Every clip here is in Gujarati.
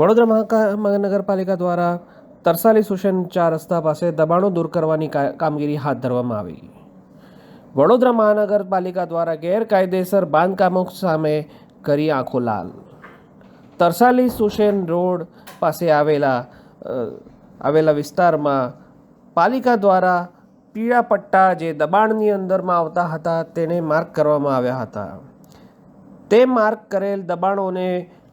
વડોદરા મહાનગરપાલિકા દ્વારા તરસાલી સુશન ચાર રસ્તા પાસે દબાણો દૂર કરવાની કામગીરી હાથ ધરવામાં આવી. વડોદરા મહાનગરપાલિકા દ્વારા ગેરકાયદેસર બાંધકામો સામે કરી આંખો લાલ. તરસાલી સુશેન રોડ પાસે આવેલા આવેલા વિસ્તારમાં પાલિકા દ્વારા પીળા પટ્ટા જે દબાણની અંદરમાં આવતા હતા તેને માર્ક કરવામાં આવ્યા હતા. તે માર્ક કરેલ દબાણોને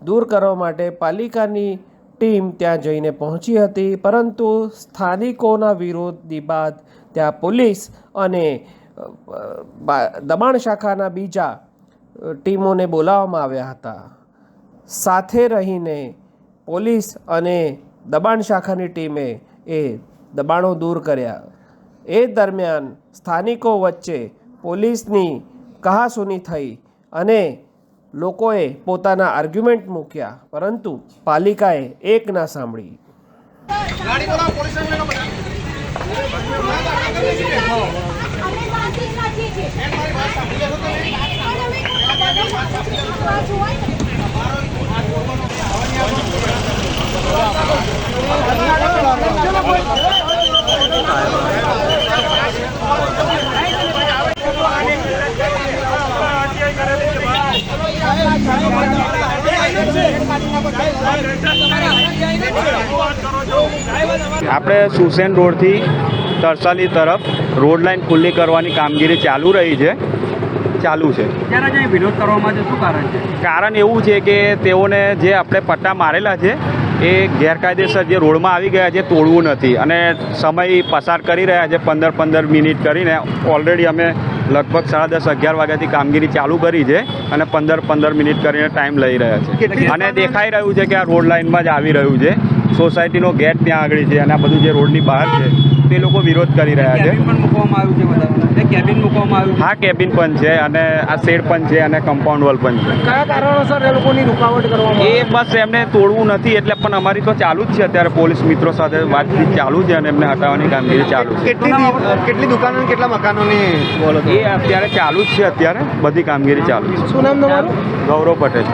દૂર કરવા માટે પાલિકાની ટીમ ત્યાં જઈને પહોંચી હતી, પરંતુ સ્થાનિકોના વિરોધની બાદ ત્યાં પોલીસ અને દબાણ શાખાના બીજા ટીમોને બોલાવવામાં આવ્યા હતા. સાથે રહીને પોલીસ અને દબાણ શાખાની ટીમે એ દબાણો દૂર કર્યા. એ દરમિયાન સ્થાનિકો વચ્ચે પોલીસની કહાસુની થઈ અને લોકોએ પોતાના આર્ગ્યુમેન્ટ મૂક્યા પરંતુ પાલિકાએ એક ના સાંભળી. અમે શાંતિ જ રાખીએ છીએ. પણ અમે બધા શાંતિથી જોવાય ને. આપણે સુસેન રોડથી તરસાલી તરફ રોડ લાઈન ખુલ્લી કરવાની કામગીરી ચાલુ રહી છે. ચાલુ છે. વિરોધ કરવામાં શું કારણ છે? કારણ એવું છે કે તેઓને જે આપણે પટ્ટા મારેલા છે એ ગેરકાયદેસર જે રોડમાં આવી ગયા છે તોડવું નથી. અને સમય પસાર કરી રહ્યા છે પંદર પંદર મિનિટ કરીને. ઓલરેડી અમે લગભગ સાડા દસ અગિયાર વાગ્યાથી કામગીરી ચાલુ કરી છે અને પંદર પંદર મિનિટ કરીને ટાઈમ લઈ રહ્યા છે. અને દેખાઈ રહ્યું છે કે આ રોડ લાઇનમાં જ આવી રહ્યું છે. સોસાયટીનો ગેટ ત્યાં આગળ છે અને આ બધું જે રોડની બહાર છે તે લોકો વિરોધ કરી રહ્યા છે. કેબિન મૂકવામાં આવ્યું છે કેબિન મૂકવામાં આવ્યું હા કેબિન પણ છે અને આ શેડ પણ છે અને કમ્પાઉન્ડ વોલ પણ છે. કયા કારણોસર એ લોકોની રૂકાવટ કરવામાં એ બસ એમને તોડવું નથી એટલે પણ અમારી તો ચાલુ જ છે અત્યારે પોલીસ મિત્રો સાથે વાતચીત ચાલુ છે અને એમને હટાવવાની કામગીરી ચાલુ છે. કેટલી કેટલી દુકાનો કેટલા મકાનોની બોલો એ અત્યારે ચાલુ જ છે અત્યારે. બધી કામગીરી ચાલુ છે. શું નામ તમારું? ગૌરવ પટેલ.